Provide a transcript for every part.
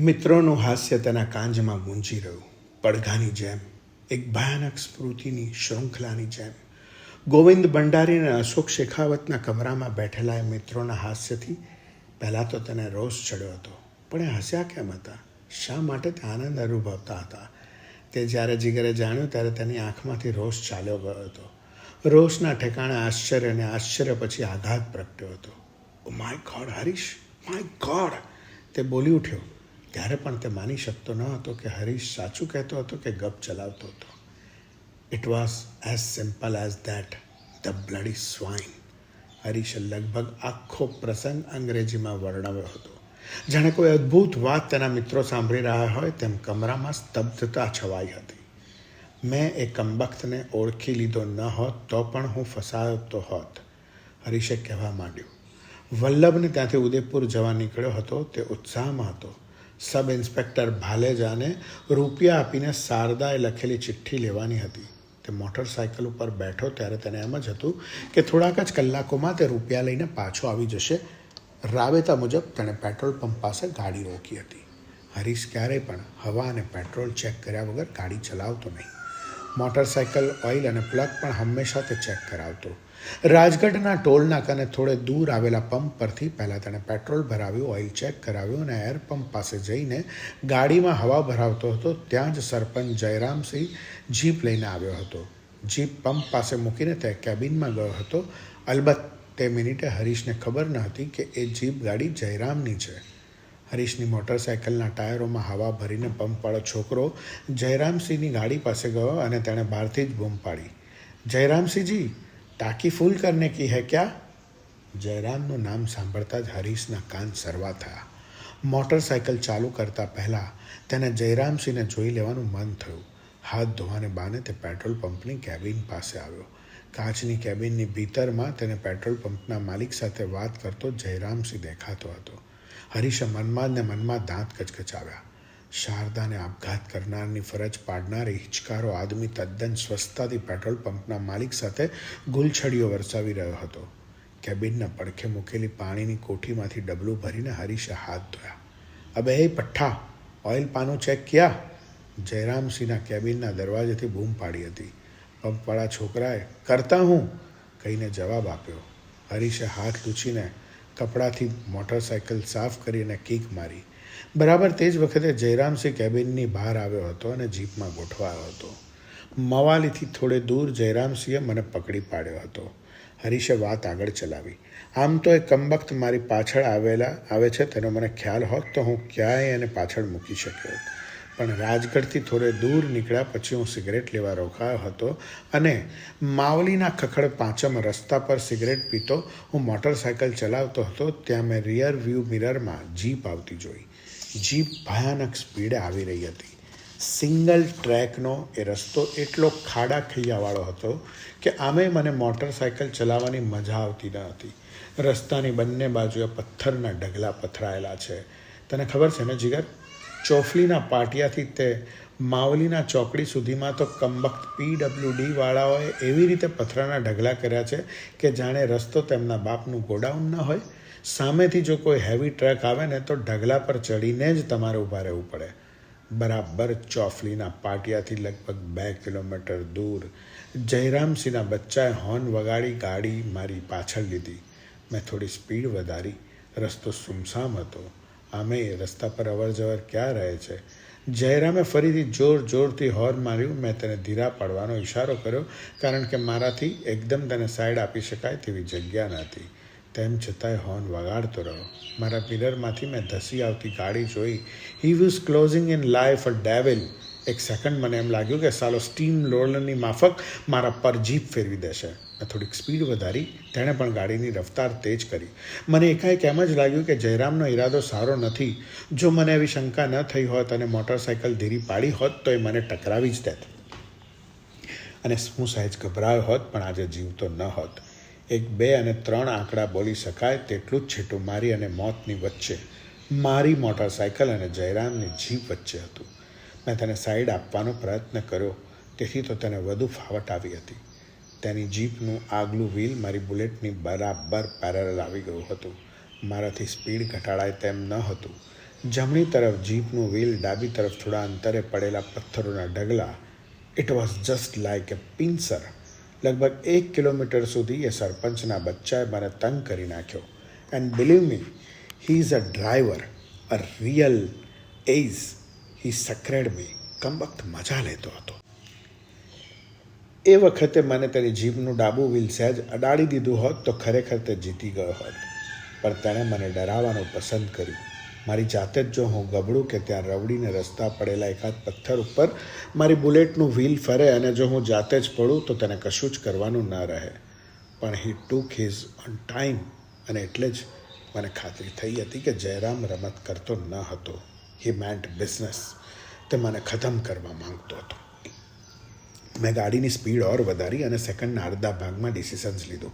મિત્રોનું હાસ્ય તેના કાંજમાં ગુંજી રહ્યું. પડઘાની જેમ, એક ભયાનક સ્મૃતિની શૃંખલાની જેમ. ગોવિંદ ભંડારી અને અશોક શેખાવતના કમરામાં બેઠેલા એ મિત્રોના હાસ્યથી પહેલાં તો તેને રોષ ચડ્યો હતો. પણ એ હસ્યા કેમ હતા? શા માટે તે આનંદ અનુભવતા હતા? તે જ્યારે જીગરે જાણ્યું ત્યારે તેની આંખમાંથી રોષ ચાલ્યો ગયો હતો. રોષના ઠેકાણે આશ્ચર્ય અને આશ્ચર્ય પછી આઘાત પ્રગટ્યો હતો. My God Harish! My God તે બોલી ઉઠ્યો. ત્યારે પણ તે માની શકતો ન હતો કે હરીશ સાચું કહેતો હતો કે ગપ ચલાવતો હતો. It was as simple as that the bloody swine હરીશે લગભગ આખો પ્રસંગ અંગ્રેજીમાં વર્ણવ્યો હતો. જાણે કોઈ અદ્ભુત વાત તેના મિત્રો સાંભળી રહ્યા હોય તેમ કમરામાં સ્તબ્ધતા છવાઈ હતી. મેં એ કમબખ્તને ઓળખી લીધો ન હોત તો પણ હું ફસાયો હોત. હરીશે કહેવા માંડ્યું. વલ્લભને ત્યાંથી ઉદયપુર જવા નીકળ્યો હતો. તે ઉત્સાહમાં હતો. સબ ઇન્સ્પેક્ટર ભાલેજાને રૂપિયા આપીને શારદાએ લખેલી ચિઠ્ઠી લેવાની હતી. તે મોટરસાયકલ ઉપર બેઠો ત્યારે તેને એમ જ હતું કે થોડાક જ કલાકોમાં તે રૂપિયા લઈને પાછો આવી જશે. રાબેતા મુજબ તેણે પેટ્રોલ પંપ પાસે ગાડી રોકી હતી. હરીશ ક્યારેય પણ હવા અને પેટ્રોલ ચેક કર્યા વગર ગાડી ચલાવતો નહીં. મોટરસાયકલ, ઓઇલ અને પ્લગ પણ હંમેશા તે ચેક કરાવતો. રાજગઢના ટોલ નાકાને થોડે દૂર આવેલા પંપ પરથી પહેલાં તેણે પેટ્રોલ ભરાવ્યું, ઓઇલ ચેક કરાવ્યું અને એર પંપ પાસે જઈને ગાડીમાં હવા ભરાવતો હતો. ત્યાં જ સરપંચ જયરામસિંહ જીપ લઈને આવ્યો હતો. જીપ પંપ પાસે મૂકીને તે કેબિનમાં ગયો હતો. અલબત્ત તે મિનિટે હરીશને ખબર ન હતી કે એ જીપ ગાડી જયરામની છે. હરીશની મોટરસાયકલના ટાયરોમાં હવા ભરીને પંપવાળો છોકરો જયરામસિંહની ગાડી પાસે ગયો અને તેણે બહારથી જ બૂમ પાડી. જયરામસિંહજી ટાંકી ફૂલ કરને કી હૈ ક્યા જયરામનું નામ સાંભળતા જ હરીશના કાન સરવા થયા મોટરસાયકલ ચાલુ કરતા પહેલાં તેને જયરામસિંહને જોઈ લેવાનું મન થયું હાથ ધોવાને બાને તે પેટ્રોલ પંપની કેબિન પાસે આવ્યો કાચની કેબિનની ભીતરમાં તેને પેટ્રોલ પંપના માલિક સાથે વાત કરતો જયરામસિંહ દેખાતો હતો હરીશે મનમાં ને મનમાં દાંત કચકચાવ્યા શારદાને આપઘાત કરનારની ફરજ પાડનારે હિચકારો આદમી તદ્દન સ્વસ્થતાથી પેટ્રોલ પંપના માલિક સાથે ગુલછડીઓ વરસાવી રહ્યો હતો. કેબિનના પડખે મૂકેલી પાણીની કોઠીમાંથી ડબલું ભરીને હરીશે હાથ ધોયા. અબે એ પઠ્ઠા, ઓઇલ પાનું ચેક ક્યાં? જયરામસિંહના કેબિનના દરવાજેથી બૂમ પાડી હતી. પંપવાળા છોકરાએ, કરતા હું? કહીને જવાબ આપ્યો. હરીશે હાથ લૂછીને કપડાથી મોટરસાયકલ સાફ કરીને કીક મારી. બરાબર, તે જ વખતે જયરામસિંહ કેબિનની બહાર આવ્યો હતો અને જીપમાં ગોઠવાયો હતો. મવાલીથી થોડે દૂર જયરામસિંહે મને પકડી પાડ્યો હતો. હરીશે વાત આગળ ચલાવી. આમ તો એ કમબખ્ત મારી પાછળ આવેલા, આવે છે, તેનો મને ખ્યાલ હોત તો હું ક્યાંય એને પાછળ મૂકી શક્યો. પણ રાજગઢથી થોડે દૂર નીકળ્યા પછી હું સિગરેટ લેવા રોકાયો હતો અને માવલીના ખખડ પાંચમ રસ્તા પર સિગરેટ પીતો હું મોટરસાયકલ ચલાવતો હતો, ત્યાં મેં રિયર વ્યૂ મિરરમાં જીપ આવતી જોઈ. જીપ ભયાનક સ્પીડે આવી રહી હતી. સિંગલ ટ્રેકનો એ રસ્તો એટલો ખાડા ખૈયાવાળો હતો કે આમે મને મોટરસાયકલ ચલાવવાની મજા આવતી ન હતી. રસ્તાની બંને બાજુએ પથ્થરના ઢગલા પથરાયેલા છે. તને ખબર છે ને જીગર? ચોફલીના પાટિયાથી તે માવલીના ચોકડી સુધીમાં તો કમબખ્ત પીડબ્લ્યુડી વાળાઓએ એવી રીતે પથરાના ઢગલા કર્યા છે કે જાણે રસ્તો તેમના બાપનું ગોડાઉન ન હોય. સામેથી જો કોઈ હેવી ટ્રક આવે ને તો ઢગલા પર ચડીને જ તમારે ઊભા રહેવું પડે. બરાબર ચોફલીના પાટિયાથી લગભગ બે કિલોમીટર દૂર. જયરામસિંહના બચ્ચાએ હોર્ન વગાડી ગાડી મારી પાછળ લીધી. મેં થોડી સ્પીડ વધારી. રસ્તો સુમસામ હતો. આમે રસ્તા પર અવરજવર ક્યાં રહે છે? જયરામે ફરીથી જોર જોરથી હોર્ન માર્યું. મેં તેને ધીરા પાડવાનો ઇશારો કર્યો, કારણ કે મારાથી એકદમ તેને સાઈડ આપી શકાય તેવી જગ્યા નહોતી હતી. તેમ છતાંય હોર્ન વગાડતો રહ્યો. મારા મિરરમાંથી મેં ધસી આવતી ગાડી જોઈ. He was closing in like a devil એક સેકન્ડ મને એમ લાગ્યું કે સાલો સ્ટીમ રોલરની માફક મારા પર જીપ ફેરવી દેશે. મેં થોડીક સ્પીડ વધારી, તેણે પણ ગાડીની રફતાર તેજ કરી. મને એકાએક એમ જ લાગ્યું કે જયરામનો ઈરાદો સારો નથી. જો મને એવી શંકા ન થઈ હોત અને મોટરસાયકલ ધીરી પાડી હોત, તો એ મને ટકરાવી જ દેત. અને હું સહેજ ગભરાયો હોત, પણ આજે જીવતો ન હોત. એક, બે અને ત્રણ આંકડા બોલી શકાય તેટલું જ છેટું મારી અને મોતની વચ્ચે. મારી મોટરસાયકલ અને જયરામની જીપ વચ્ચે હતું. મેં તેને સાઈડ આપવાનો પ્રયત્ન કર્યો. તેથી તો તેને વધુ ફાવટ આવી હતી. તેની જીપનું આગલું વ્હીલ મારી બુલેટની બરાબર પેરેલ આવી ગયું હતું. મારાથી સ્પીડ ઘટાડાય તેમ ન હતું. જમણી તરફ જીપનું વ્હીલ, ડાબી તરફ થોડા અંતરે પડેલા પથ્થરોના ઢગલા. It was just like a pincer લગભગ એક કિલોમીટર સુધી એ સરપંચના બચ્ચાએ મને તંગ કરી નાખ્યો. And believe me he is a driver a real as he scared me કમબખ્ત મજા લેતો હતો. એ વખતે મને તેની જીભનું ડાબું વ્હીલ સહેજ અડાડી દીધું હોત તો ખરેખર તે જીતી ગયો હોત. પણ તેણે મને ડરાવવાનું પસંદ કર્યું. મારી જાતે જ જો હું ગબડું કે ત્યાં રવડીને રસ્તા પડેલા એકાદ પથ્થર ઉપર મારી બુલેટનું વ્હીલ ફરે અને જો હું જાતે જ પડું તો તેને કશું જ કરવાનું ન રહે. પણ he took his own time અને એટલે જ મને ખાતરી થઈ હતી કે જયરામ રમત કરતો ન હતો. હી મેન્ટ બિઝનેસ તે મને ખતમ કરવા માંગતો હતો. મેં ગાડીની સ્પીડ ઓર વધારી અને સેકન્ડના અડધા ભાગમાં ડિસિશન્સ લીધું.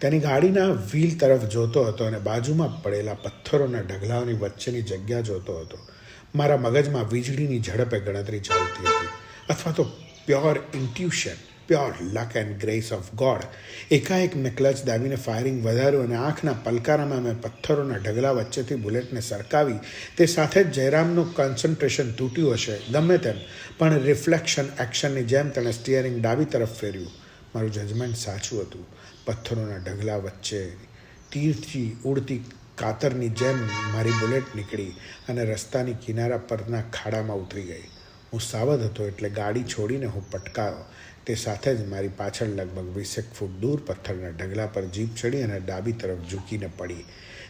તેની ગાડીના વ્હીલ તરફ જોતો હતો અને બાજુમાં પડેલા પથ્થરોના ઢગલાઓની વચ્ચેની જગ્યા જોતો હતો. મારા મગજમાં વીજળીની ઝડપે ગણતરી ચાલતી હતી અથવા તો pure intuition pure luck and grace of God એકાએક મેં ક્લચ દાબીને ફાયરિંગ વધાર્યું અને આંખના પલકારામાં મેં પથ્થરોના ઢગલા વચ્ચેથી બુલેટને સરકાવી. તે સાથે જ જયરામનું કોન્સન્ટ્રેશન તૂટ્યું હશે, ગમે તેમ. પણ રિફ્લેક્શન એક્શનની જેમ તેણે સ્ટિયરિંગ ડાબી તરફ ફેર્યું. મારું જજમેન્ટ સાચું હતું. પથ્થરોના ઢગલા વચ્ચે તીરથી ઉડતી કાતરની જેમ મારી બુલેટ નીકળી અને રસ્તાની કિનારા પરના ખાડામાં ઉતરી ગઈ. હું સાવધ હતો એટલે ગાડી છોડીને હું પટકાયો. તે સાથે જ મારી પાછળ લગભગ વીસેક ફૂટ દૂર પથ્થરના ઢગલા પર જીપ ચડી અને ડાબી તરફ ઝૂકીને પડી.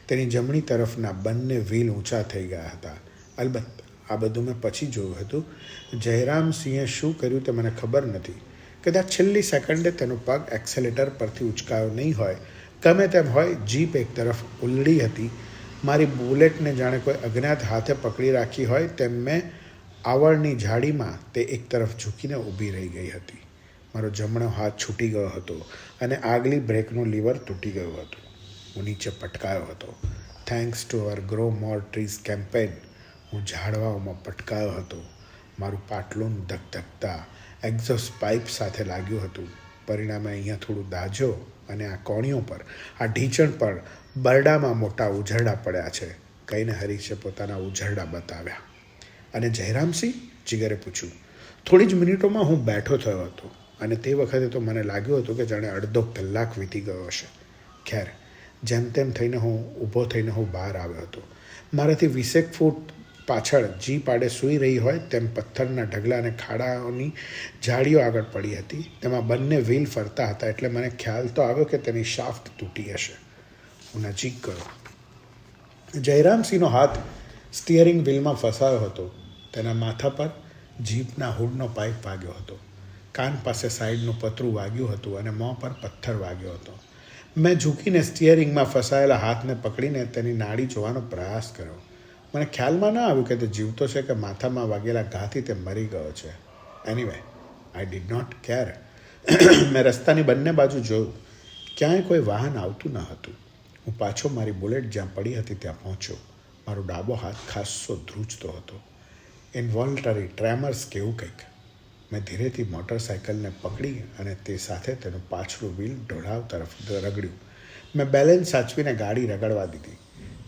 તેની જમણી તરફના બંને વ્હીલ ઊંચા થઈ ગયા હતા. અલબત્ત, આ બધું મેં પછી જોયું હતું. જયરામસિંહે શું કર્યું તે મને ખબર નથી. કદાચ છેલ્લી સેકન્ડે તેનો પગ એક્સેલેટર પરથી ઉચકાયો નહીં હોય. ગમે તેમ હોય, જીપ એક તરફ ઉલડી હતી. મારી બુલેટને જાણે કોઈ અજ્ઞાત હાથે પકડી રાખી હોય તેમ મેં આવળની ઝાડીમાં તે એક તરફ ઝૂકીને ઊભી રહી ગઈ હતી. મારો જમણો હાથ છૂટી ગયો હતો અને આગલી બ્રેકનું લીવર તૂટી ગયું હતું. હું નીચે પટકાયો હતો. Thanks to our grow more trees campaign હું ઝાડવાઓમાં પટકાયો હતો. મારું પાટલું ધકધકતા એક્ઝોસ્ટ પાઇપ સાથે લાગ્યું હતું. પરિણામે અહીંયા થોડું દાજો અને આ કોણીઓ પર, આ ઢીંચણ પર બરડામાં મોટા ઉઝરડા પડ્યા છે. કહીને હરીશે પોતાના ઉઝરડા બતાવ્યા. અને જયરામસિંહ જીગરે પૂછ્યું, થોડી જ મિનિટોમાં હું બેઠો થયો હતો. અને તે વખતે તો મને લાગ્યું હતું કે જાણે અડધો કલાક વીતી ગયો હશે. ખેર, જેમ તેમ થઈને હું ઊભો થઈને હું બહાર આવ્યો હતો. મારાથી વીસેક ફૂટ પાછળ જીપ આડે સૂઈ રહી હોય તેમ પથ્થરના ઢગલા અને ખાડાઓની જાળીઓ આગળ પડી હતી. તેમાં બંને વ્હીલ ફરતા હતા એટલે મને ખ્યાલ તો આવ્યો કે તેની શાફ્ટ તૂટી હશે. હું નજીક ગયો. જયરામસિંહનો હાથ સ્ટિયરિંગ વ્હીલમાં ફસાયો હતો. તેના માથા પર જીપના હુડનો પાઇપ વાગ્યો હતો. કાન પાસે સાઈડનું પતરું વાગ્યું હતું અને મોં પર પથ્થર વાગ્યો હતો. મેં ઝૂકીને સ્ટિયરિંગમાં ફસાયેલા હાથને પકડીને તેની નાડી જોવાનો પ્રયાસ કર્યો. મને ખ્યાલમાં ન આવ્યું કે તે જીવતો છે કે માથામાં વાગેલા ઘાથી તે મરી ગયો છે. Anyway I did not care મેં રસ્તાની બંને બાજુ જોયું. ક્યાંય કોઈ વાહન આવતું ન હતું. હું પાછો મારી બુલેટ જ્યાં પડી હતી ત્યાં પહોંચ્યો. મારો ડાબો હાથ ખાસ્સો ધ્રુજતો હતો. ઇન્વોલ્ટરી ટ્રેમર્સ કેવું કંઈક. મેં ધીરેથી મોટરસાયકલને પકડી અને તે સાથે તેનું પાછલું વ્હીલ ઢોળાવ તરફ રગડ્યું. મેં બેલેન્સ સાચવીને ગાડી રગડવા દીધી.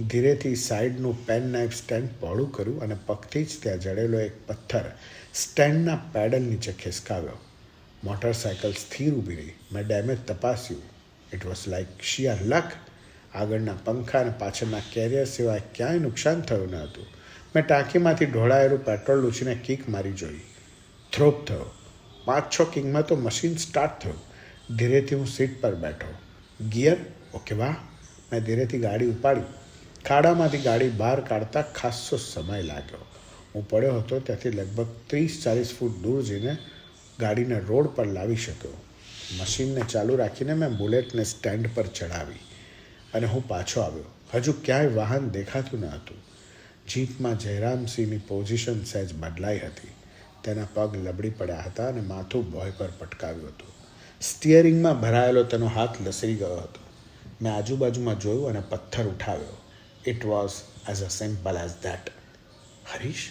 ધીરેથી સાઈડનું પેન નાઇફ સ્ટેન્ડ પહોળું કર્યું અને પગથી જ ત્યાં જડેલો એક પથ્થર સ્ટેન્ડના પેડલ નીચે ખિસકાવ્યો. મોટરસાયકલ સ્થિર ઊભી રહી. મેં damage તપાસ્યું. It was like sheer luck આગળના પંખા અને પાછળના કેરિયર સિવાય ક્યાંય નુકસાન થયું ન હતું. મેં ટાંકીમાંથી ઢોળાયેલું પેટ્રોલ લૂછીને કિક મારી જોઈ. થ્રોપ થયો પાંચ, છ કિંગમાં તો મશીન સ્ટાર્ટ થયું. ધીરેથી હું સીટ પર બેઠો. ગિયર ઓકે વાહ. મેં ધીરેથી ગાડી ઉપાડી. ખાડામાંથી ગાડી બહાર કાઢતા ખાસ્સો સમય લાગ્યો. હું પડ્યો હતો ત્યાંથી લગભગ ત્રીસ, ચાલીસ ફૂટ દૂર જઈને ગાડીને રોડ પર લાવી શક્યો. મશીનને ચાલુ રાખીને મેં બુલેટને સ્ટેન્ડ પર ચડાવી અને હું પાછો આવ્યો. હજુ ક્યાંય વાહન દેખાતું ન હતું. જીપમાં જયરામસિંહની પોઝિશન સહેજ બદલાઈ હતી. તેના પગ લબડી પડ્યા હતા અને માથું બોય પર પટકાવ્યું હતું. સ્ટિયરિંગમાં ભરાયેલો તેનો હાથ લસરી ગયો હતો. મેં આજુબાજુમાં જોયું અને પથ્થર ઉઠાવ્યો. It was as a simple as that Harish,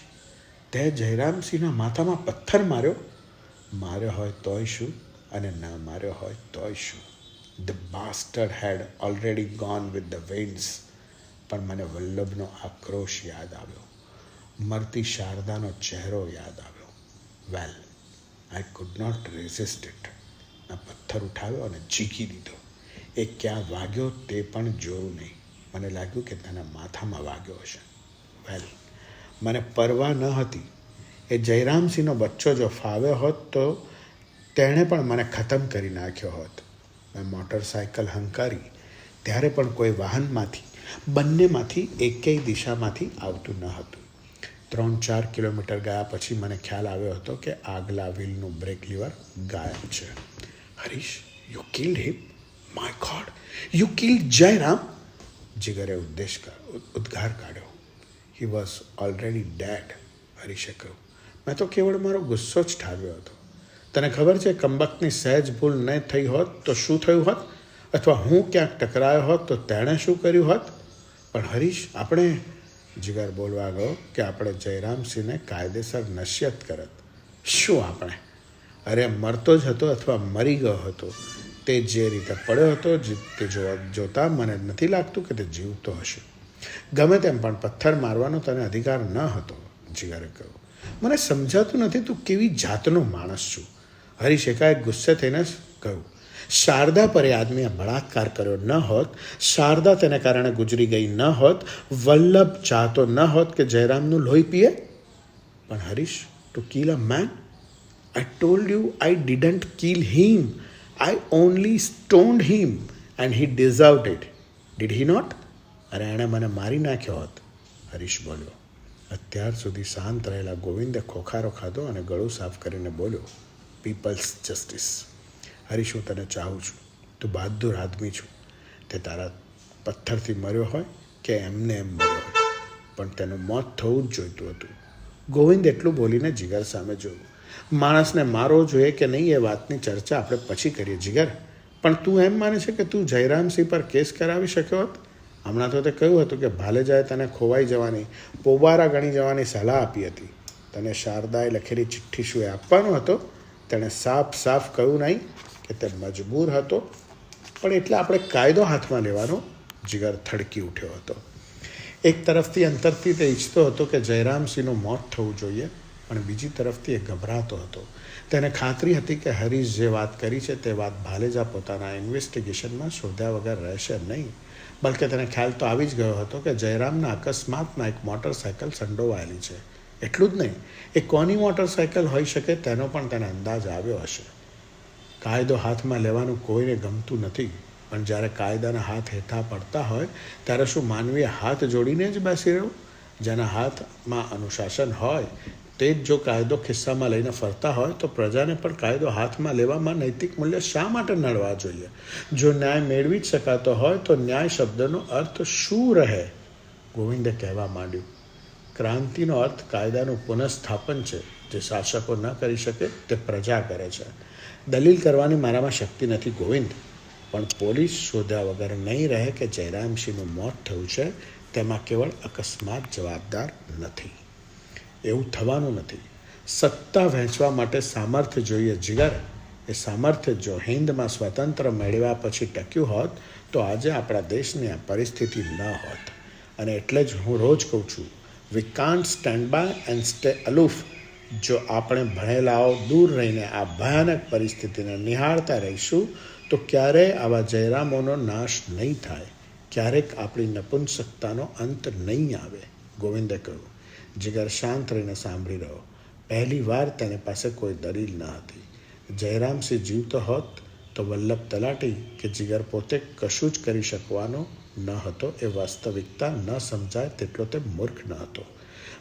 તે જયરામસિંહના માથામાં પથ્થર માર્યો? માર્યો હોય તોય શું અને ના માર્યો હોય તોય શું? The bastard had already gone with the winds પણ મને વલ્લભનો આક્રોશ યાદ આવ્યો. મરતી શારદાનો ચહેરો યાદ આવ્યો. Well I could not resist it આ પથ્થર ઉઠાવ્યો અને ઝીકી દીધો. એ ક્યાં વાગ્યો તે પણ જોયું નહીં. મને લાગ્યું કે તેના માથામાં વાગ્યો હશે. વેલ મને પરવા ન હતી. એ જયરામસિંહનો બચ્ચો જો ફાવ્યો હોત તો તેણે પણ મને ખતમ કરી નાખ્યો હોત. મેં મોટરસાયકલ હંકારી. ત્યારે પણ કોઈ વાહનમાંથી, બંનેમાંથી એકેય દિશામાંથી આવતું ન હતું. ત્રણ ચાર કિલોમીટર ગયા પછી મને ખ્યાલ આવ્યો હતો કે આગલા વ્હીલનું બ્રેક લીવર ગાયબ છે. Harish you killed him my God you killed Jayaram? જીગરે ઉદ્દેશ ઉદ્ગાર કાઢ્યો. હી વોઝ ઓલરેડી ડેડ હરીશે કહ્યું. મેં તો કેવળ મારો ગુસ્સો જ ઠાવ્યો હતો. તને ખબર છે, કંબકની સહેજ ભૂલ ન થઈ હોત તો શું થયું હોત? અથવા હું ક્યાંક ટકરાયો હોત તો તેણે શું કર્યું હોત? પણ હરીશ, આપણે જીગર બોલવા ગયો કે આપણે જયરામસિંહને કાયદેસર નશ્યત કરત. શું આપણે? અરે મરતો જ હતો અથવા મરી ગયો હતો? તે જે રીતે પડ્યો હતો તે જોતા મને નથી લાગતું કે તે જીવતો હશે. ગમે તેમ પણ પથ્થર મારવાનો તને અધિકાર ન હતો, જીગરે કહ્યું. મને સમજાતું નથી તું કેવી જાતનો માણસ છું. હરીશેખાએ ગુસ્સે થઈને કહ્યું શારદા પર એ આદમીએ બળાત્કાર કર્યો ન હોત, શારદા તેને કારણે ગુજરી ગઈ ન હોત, વલ્લભ ચાહતો ન હોત કે જયરામનું લોહી પીએ? પણ Harish to kill a man I told you I didn't kill him I only stoned him and he deserved it did he not અરે એણે મને મારી નાખ્યો હોત. હરીશ બોલ્યો, અત્યાર સુધી શાંત રહેલા ગોવિંદે ખોખારો ખાધો અને ગળું સાફ કરીને બોલ્યો પીપલ્સ જસ્ટિસ હરીશ હું તને ચાહું છું? તું બહાદુર આદમી છું. તે તારા પથ્થરથી મર્યો હોય કે એમને એમ મર્યો હોય. પણ તેનું મોત થવું જ જોઈતું હતું. ગોવિંદ એટલું બોલીને જીગર સામે જોયું. માણસને મારવો જોઈએ કે નહીં એ વાતની ચર્ચા આપણે પછી કરીએ જીગર. પણ તું એમ માને છે કે તું જયરામસિંહ પર કેસ કરાવી શક્યો હોત? હમણાં તો તે કહ્યું હતું કે ભાલે જાય તને ખોવાઈ જવાની, પોબારા ગણી જવાની સલાહ આપી હતી. તને શારદાએ લખેલી ચિઠ્ઠી શું એ આપવાનો હતો? તેણે સાફ સાફ કહ્યું નહીં કે તે મજબૂર હતો, પણ એટલે આપણે કાયદો હાથમાં લેવાનો જીગર થડકી ઉઠ્યો હતો. એક તરફથી અંતરથી તે ઈચ્છતો હતો કે જયરામસિંહનું મોત થવું જોઈએ, પણ બીજી તરફથી એ ગભરાતો હતો. તેને ખાતરી હતી કે હરીશ જે વાત કરી છે તે વાત ભાલેજા પોતાના ઇન્વેસ્ટિગેશનમાં શોધ્યા વગર રહેશે નહીં, બલકે તેને ખ્યાલ તો આવી જ ગયો હતો કે જયરામના અકસ્માતમાં એક મોટરસાયકલ સંડોવાયેલી છે. એટલું જ નહીં, એ કોની મોટરસાયકલ હોઈ શકે તેનો પણ તેને અંદાજ આવ્યો હશે. કાયદો હાથમાં લેવાનું કોઈને ગમતું નથી. પણ જ્યારે કાયદાના હાથ હેઠા પડતા હોય, ત્યારે શું માનવીએ હાથ જોડીને જ બેસી રહ્યું જેના હાથમાં અનુશાસન હોય, તે જ જો કાયદો ખિસ્સામાં લઈને ફરતા હોય, તો પ્રજાને પણ કાયદો હાથમાં લેવામાં નૈતિક મૂલ્ય શા માટે નડવા જોઈએ? જો ન્યાય મેળવી જ શકાતો હોય, તો ન્યાય શબ્દનો અર્થ શું રહે? ગોવિંદે કહેવા માંડ્યું, ક્રાંતિનો અર્થ કાયદાનું પુનઃસ્થાપન છે. જે શાસકો ન કરી શકે, તે પ્રજા કરે છે. દલીલ કરવાની મારામાં શક્તિ નથી ગોવિંદ. પણ પોલીસ શોધ્યા વગર નહીં રહે કે જયરામસિંહનું મોત થયું છે, તેમાં કેવળ અકસ્માત જવાબદાર નથી. એવું થવાનું નથી. સત્તા વહેંચવા માટે સામર્થ્ય જોઈએ જીગર. એ સામર્થ્ય જો હિન્દમાં સ્વતંત્ર મેળવ્યા પછી ટક્યું હોત, તો આજે આપણા દેશની આ પરિસ્થિતિ ન હોત. અને એટલે જ હું રોજ કહું છું we can't stand by and stay aloof જો આપણે ભણેલાઓ દૂર રહીને આ ભયાનક પરિસ્થિતિને નિહાળતા રહીશું, તો ક્યારેય આવા જયરામોનો નાશ નહીં થાય. ક્યારેક આપણી નપુંસકતાનો અંત નહીં આવે. ગોવિંદે કહ્યું, જીગર શાંત રહીને સાંભળી રહ્યો પહેલી વાર તેની પાસે કોઈ દલીલ ન હતી. જયરામસિંહ જીવતો હોત તો વલ્લભ તલાટી કે જીગર પોતે કશું જ કરી શકવાનો ન હતો, એ વાસ્તવિકતા ન સમજાય તેટલો તે મૂર્ખ ન હતો.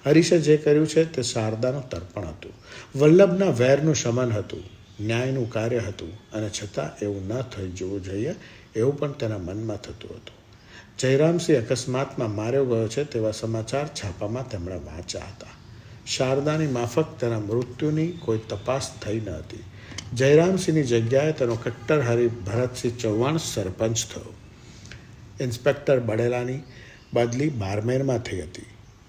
હરીશે જે કર્યું છે તે શારદાનું તર્પણ હતું. વલ્લભના વેરનું શમન હતું, ન્યાયનું કાર્ય હતું, અને છતાં એવું ન થઈ જવું જોઈએ એવું પણ તેના મનમાં થતું હતું. જયરામસિંહ અકસ્માતમાં માર્યો ગયો છે તેવા સમાચાર છાપામાં તેમણે વાંચ્યા હતા. શારદાની માફક તેના મૃત્યુની કોઈ તપાસ થઈ ન હતી. જયરામસિંહની જગ્યાએ તેનો કટ્ટર હરી ભરતસિંહ ચૌહાણ સરપંચ થયો. ઇન્સ્પેક્ટર બડેલાની બદલી બારમેરમાં થઈ હતી.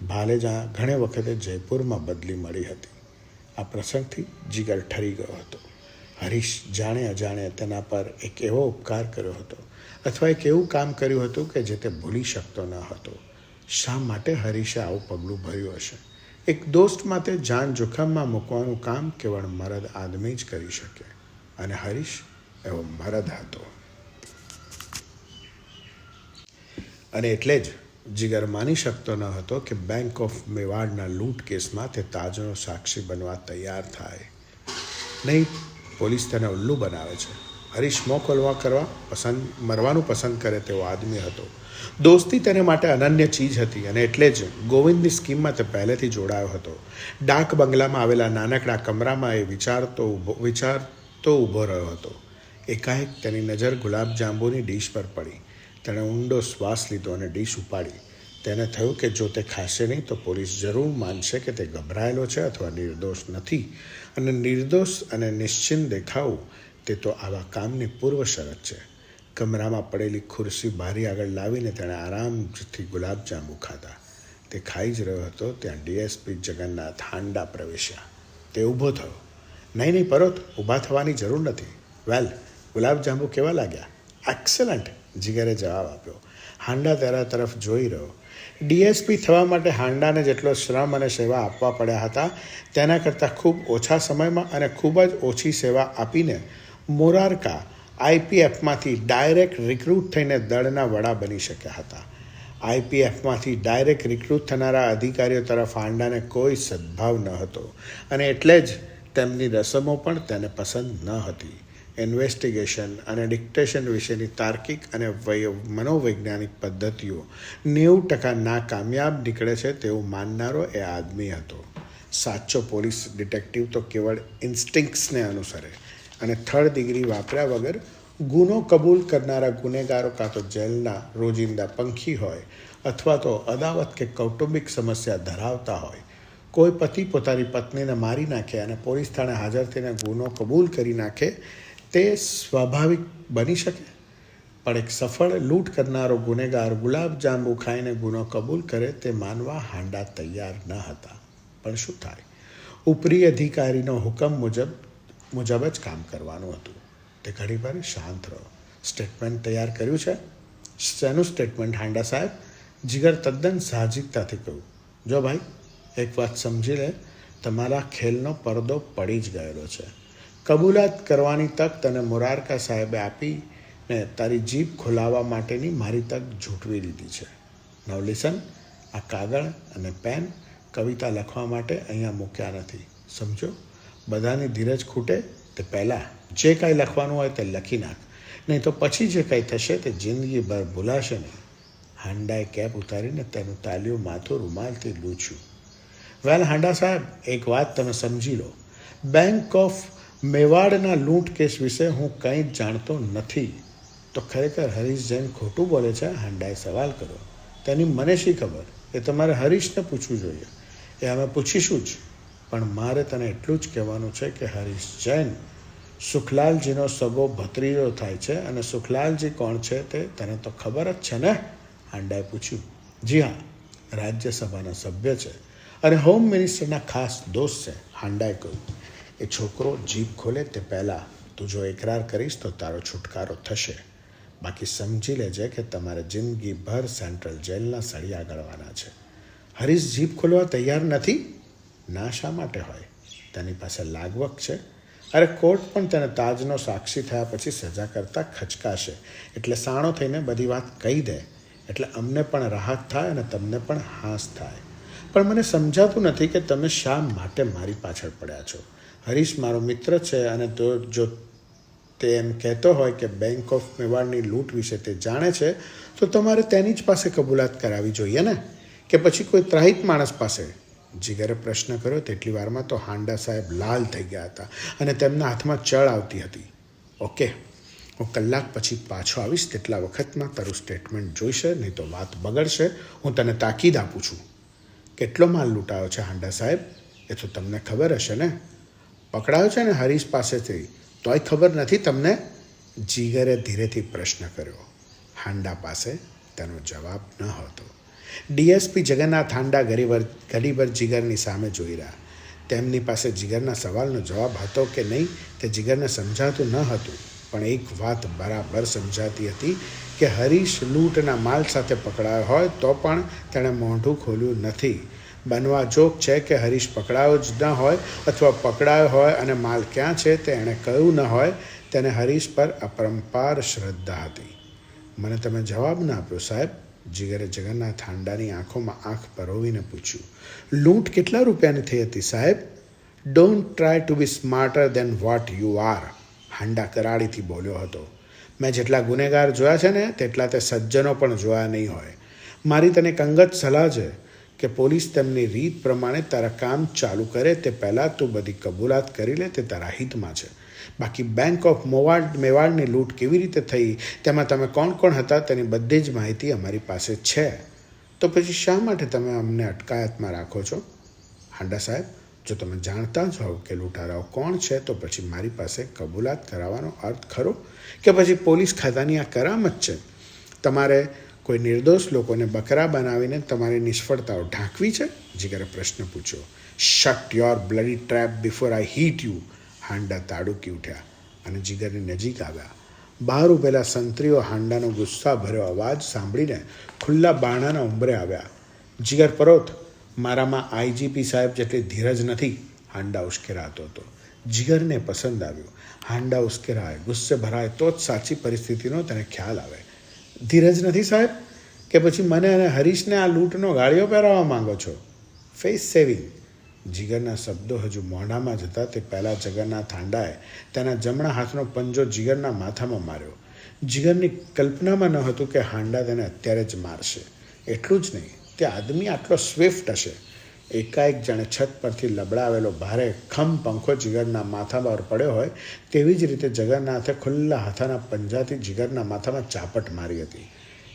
ભાલેજા ઘણે વખતે જયપુરમાં બદલી મળી હતી. આ પ્રસંગથી જીગર ઠરી ગયો હતો. હરીશ જાણે અજાણે તેના પર એક એવો ઉપકાર કર્યો હતો, અથવા એક એવું કામ કર્યું હતું કે જે તે ભૂલી શકતો ન હતો. શા માટે હરીશે આવું પગલું ભર્યું હશે? એક દોસ્ત માટે જાન જોખમમાં મૂકવાનું કામ કેવળ મરદ આદમી જ કરી શકે. અને હરીશ એવો મરદ હતો. અને એટલે જ જીગર માની શકતો ન હતો કે બેંક ઓફ મેવાડના લૂંટ કેસમાં તે તાજનો સાક્ષી બનવા તૈયાર થાય. નહીં, પોલીસ તેને ઉલ્લુ બનાવે છે. હરીશ મોકલવા કરવા પસંદ, મરવાનું પસંદ કરે તેવો આદમી હતો. દોસ્તી તેને માટે અનન્ય ચીજ હતી અને એટલે જ ગોવિંદની સ્કીમમાં તે પહેલેથી જોડાયો હતો. ડાક બંગલામાં આવેલા નાનકડા કમરામાં એ વિચારતો ઊભો વિચારતો ઊભો રહ્યો હતો. એકાએક તેની નજર ગુલાબજાંબુની ડીશ પર પડી. તેણે ઊંડો શ્વાસ લીધો અને ડીશ ઉપાડી. તેને થયું કે જો તે ખાશે નહીં, તો પોલીસ જરૂર માનશે કે તે ગભરાયેલો છે અથવા નિર્દોષ નથી. અને નિર્દોષ અને નિશ્ચિંત દેખાવું, તે તો આવા કામની પૂર્વ શરત છે. કમરામાં પડેલી ખુરશી બારી આગળ લાવીને તેણે આરામથી ગુલાબજાંબુ ખાધા. તે ખાઈ જ રહ્યો હતો, ત્યાં ડીએસપી જગન્નાથ હાંડા પ્રવેશ્યા. તે ઊભો થયો. નહીં નહીં પરોત ઊભા થવાની જરૂર નથી. વેલ, ગુલાબજાંબુ કેવા લાગ્યા? એક્સલન્ટ. જીગરે જવાબ આપ્યો. હાંડા તેરા તરફ જોઈ રહ્યો. ડીએસપી થવા માટે હાંડાને જેટલો શ્રમ અને સેવા આપવા પડ્યા હતા, તેના કરતાં ખૂબ ઓછા સમયમાં અને ખૂબ જ ઓછી સેવા આપીને મોરારકા આઈપીએફમાંથી ડાયરેક્ટ રિક્રુટ થઈને દળના વડા બની શક્યા હતા. આઈપીએફમાંથી ડાયરેક્ટ રિક્રુટ થનારા અધિકારીઓ તરફ હાંડાને કોઈ સદભાવ ન હતો અને એટલે જ તેમની રસમો પણ તેને પસંદ ન હતી. ઇન્વેસ્ટિગેશન અને ડિક્ટેશન વિશેની તાર્કિક અને મનોવૈજ્ઞાનિક પદ્ધતિઓ. નેવું ટકા નાકામયાબ નીકળે છે તેવું માનનારો એ આદમી હતો. સાચો પોલીસ ડિટેક્ટિવ તો કેવળ ઇન્સ્ટિંક્ટ્સને અનુસરે અને થર્ડ ડિગ્રી વાપર્યા વગર ગુનો કબૂલ કરનારા ગુનેગારો કાં તો જેલના રોજિંદા પંખી હોય અથવા તો અદાવત કે કૌટુંબિક સમસ્યા ધરાવતા હોય. કોઈ પતિ પોતાની પત્નીને મારી નાખે અને પોલીસ થાણે હાજર થઈને ગુનો કબૂલ કરી નાખે તે સ્વાભાવિક બની શકે. પણ એક સફળ લૂંટ કરનારો ગુનેગાર ગુલાબજાંબુ ખાઈને ગુનો કબૂલ કરે તે માનવા હાંડા તૈયાર ન હતા. પણ શું થાય? ઉપરી અધિકારીનો હુકમ મુજબ મુજબ જ કામ કરવાનું હતું. તે ઘણીવાર શાંત રહો સ્ટેટમેન્ટ તૈયાર કર્યું છે? શેનું સ્ટેટમેન્ટ હાંડા સાહેબ? જીગર તદ્દન સાહજિકતાથી કહ્યું જો ભાઈ, એક વાત સમજી લે. તમારા ખેલનો પડદો પડી જ ગયેલો છે. કબૂલાત કરવાની તક તને મોરારકા સાહેબે આપીને તારી જીભ ખોલાવવા માટેની મારી તક ઝૂંટવી દીધી છે. નવલિસન આ કાગળ અને પેન કવિતા લખવા માટે અહીંયા મૂક્યા નથી. સમજો? બધાની ધીરજ ખૂટે તે પહેલાં જે કાંઈ લખવાનું હોય તે લખી નાખ. નહીં તો પછી જે કાંઈ થશે તે જિંદગીભર ભૂલાશે નહીં. હાંડાએ કેપ ઉતારીને તેનું તાલ્યું માથું રૂમાલથી લૂછ્યું. વેલ હાંડા સાહેબ, એક વાત તમે સમજી લો. બેંક ઓફ મેવાડના લૂંટ કેસ વિશે હું કંઈ જ જાણતો નથી. તો ખરેખર હરીશ જૈન ખોટું બોલે છે? હાંડાએ સવાલ કર્યો. તેની મને શી ખબર? એ તમારે હરીશને પૂછવું જોઈએ. એ અમે પૂછીશું જ. પણ મારે તને એટલું જ કહેવાનું છે કે હરીશ જૈન સુખલાલજીનો સગો ભત્રીજો થાય છે અને સુખલાલજી કોણ છે તે તને તો ખબર જ છે ને? હાંડાએ પૂછ્યું. જી હા, રાજ્યસભાના સભ્ય છે અને હોમ મિનિસ્ટરના ખાસ દોસ્ત છે, હાંડાએ કહ્યું. એ છોકરો જીભ ખોલે તે પહેલાં, તું જો એકરાર કરીશ તો તારો છુટકારો થશે. બાકી સમજી લેજે કે તમારે જિંદગીભર સેન્ટ્રલ જેલના સળિયા ગળવાના છે. હરીશ જીભ ખોલવા તૈયાર નથી? ના, શા માટે હોય? તેની પાસે લાગવક છે? અરે, કોર્ટ પણ તેને તાજનો સાક્ષી થયા પછી સજા કરતાં ખચકાશે. એટલે સાણો થઈને બધી વાત કહી દે. એટલે અમને પણ રાહત થાય અને તમને પણ હાશ થાય. પણ મને સમજાતું નથી કે તમે શા માટે મારી પાછળ પડ્યા છો. હરીશ મારો મિત્ર છે અને તો જો તે એમ કહેતો હોય કે બેંક ઓફ મેવાડની લૂંટ વિશે તે જાણે છે, તો તમારે તેની જ પાસે કબૂલાત કરાવી જોઈએ ને? કે પછી કોઈ ત્રાહિત માણસ પાસે? જીગરે પ્રશ્ન કર્યો, તેટલી વારમાં તો હાંડા સાહેબ લાલ થઈ ગયા હતા અને તેમના હાથમાં ચળ આવતી હતી. ઓકે, હું કલાક પછી પાછો આવીશ તેટલા વખતમાં તારું સ્ટેટમેન્ટ જોઈશે, નહીં તો વાત બગડશે, હું તને તાકીદ આપું છું. કેટલો માલ લૂંટાયો છે હાંડા સાહેબ? એ તો તમને ખબર હશે ને? પકડાયો છે ને હરીશ પાસેથી, તોય ખબર નથી તમને? જીગરે ધીરેથી પ્રશ્ન કર્યો. હાંડા પાસે તેનો જવાબ ન હતો. ડીએસપી જગન્નાથ હાંડા ઘડીભર ઘડીભર જીગરની સામે જોઈ રહ્યા. તેમની પાસે જીગરના સવાલનો જવાબ હતો કે નહીં તે જીગરને સમજાતું ન હતું, પણ એક વાત બરાબર સમજાતી હતી કે હરીશ લૂંટના માલ સાથે પકડાયો હોય તો પણ તેણે મોઢું ખોલ્યું નથી. બનવા જોગ છે કે હરીશ પકડાયો જ ન હોય અથવા પકડાયો હોય અને માલ ક્યાં છે તે એણે કહ્યું ન હોય, તેને હરીશ પર અપરંપાર શ્રદ્ધા હતી. મને તમે જવાબ ના આપ્યો, સાહેબ. જીગરે જગન્નાથ હાંડાની આંખોમાં આંખ પરોવીને પૂછ્યું, લૂંટ કેટલા રૂપિયાની થઈ હતી, સાહેબ? Don't try to be smarter than what you are Handa કરાડીથી બોલ્યો હતો, મેં જેટલા ગુનેગાર જોયા છે ને, તેટલા તે સજ્જનો પણ જોયા નહીં હોય. મારી તને એક અંગત સલાહ છે. કે પોલીસ તેમની રીત પ્રમાણે તારા કામ ચાલુ કરે, તે પહેલાં તું બધી કબૂલાત કરી લે, તે તારા હિતમાં છે. બાકી બેંક ઓફ મોવાડ મેવાડની લૂંટ કેવી રીતે થઈ, તેમાં તમે કોણ કોણ હતા, તેની બધી જ માહિતી અમારી પાસે છે. તો પછી શા માટે તમે અમને અટકાયતમાં રાખો છો? હાંડા સાહેબ, જો તમે જાણતા જ હોવ કે લૂંટારાઓ કોણ છે, તો પછી મારી પાસે કબૂલાત કરાવવાનો અર્થ ખરો? કે પછી પોલીસ ખાતાની આ કરામત છે? તમારે કોઈ નિર્દોષ લોકોને બકરા બનાવીને તમારી નિષ્ફળતાઓ ઢાંકવી છે? જીગરે પ્રશ્ન પૂછ્યો. Shut your bloody trap before I hit you Handa તાડુકી ઉઠ્યા અને જીગરની નજીક આવ્યા. બહાર ઉભેલા સંત્રીઓ હાંડાનો ગુસ્સા ભર્યો અવાજ સાંભળીને ખુલ્લા બાણાના ઉંબરે આવ્યા. જીગર પરોત, મારામાં આઈજીપી સાહેબ જેટલી ધીરજ નથી. હાંડા ઉશ્કેરાતો હતો. જીગરને પસંદ આવ્યું. હાંડા ઉશ્કેરાય, ગુસ્સે ભરાય તો જ સાચી પરિસ્થિતિનો તેને ખ્યાલ આવે. ધીરજ નથી સાહેબ? કે પછી મને અને હરીશને આ લૂંટનો ગાળિયો પહેરાવવા માંગો છો? ફેસ સેવિંગ જીગરના શબ્દો હજુ મોઢામાં જતા તે પહેલાં જગન્નાથ હાંડાએ તેના જમણા હાથનો પંજો જીગરના માથામાં માર્યો. જીગરની કલ્પનામાં ન હતું કે હાંડા તેને અત્યારે જ મારશે. એટલું જ નહીં. તે આદમી આટલો સ્વિફ્ટ હશે. એકાએક જાણે છત પરથી લબડાવેલો ભારે ખમ પંખો જીગરના માથા પર પડ્યો હોય, તેવી જ રીતે જગન્નાથે ખુલ્લા હાથાના પંજાથી જીગરના માથામાં ચાપટ મારી હતી.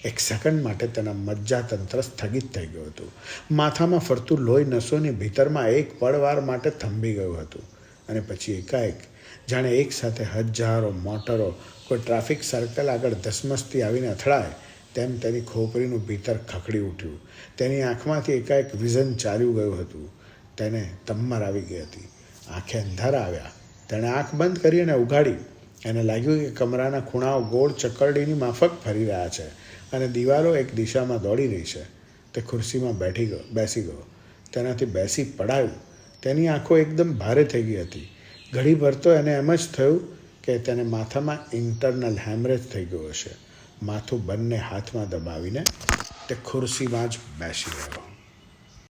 એક સેકન્ડ માટે તેના મજ્જાતંત્ર સ્થગિત થઈ ગયું હતું. માથામાં ફરતું લોહી નસોની ભીતરમાં એક પળવાર માટે થંભી ગયું હતું. અને પછી એકાએક જાણે એક સાથે હજારો મોટરો કોઈ ટ્રાફિક સર્કલ આગળ ધસમસતી આવીને અથડાય તેમ તેની ખોપરીનું ભીતર ખખડી ઉઠ્યું. તેની આંખમાંથી એકાએક વિઝન ચાલ્યું ગયું હતું. તેને તમ્મર આવી ગઈ હતી. આંખે અંધારા આવ્યા. તેણે આંખ બંધ કરી અને ઉઘાડી. એને લાગ્યું કે કમરાના ખૂણાઓ ગોળ ચકરડીની માફક ફરી રહ્યા છે અને દિવાલો એક દિશામાં દોડી રહી છે. તે ખુરશીમાં બેઠી ગયો, બેસી ગયો. તેનાથી બેસી પડાયું. તેની આંખો એકદમ ભારે થઈ ગઈ હતી. ઘડીભર તો એને એમ જ થયું કે તેને માથામાં ઇન્ટરનલ હેમરેજ થઈ ગયો હશે. માથું બંને હાથમાં દબાવીને તે ખુરશીમાં જ બેસી રહ્યો.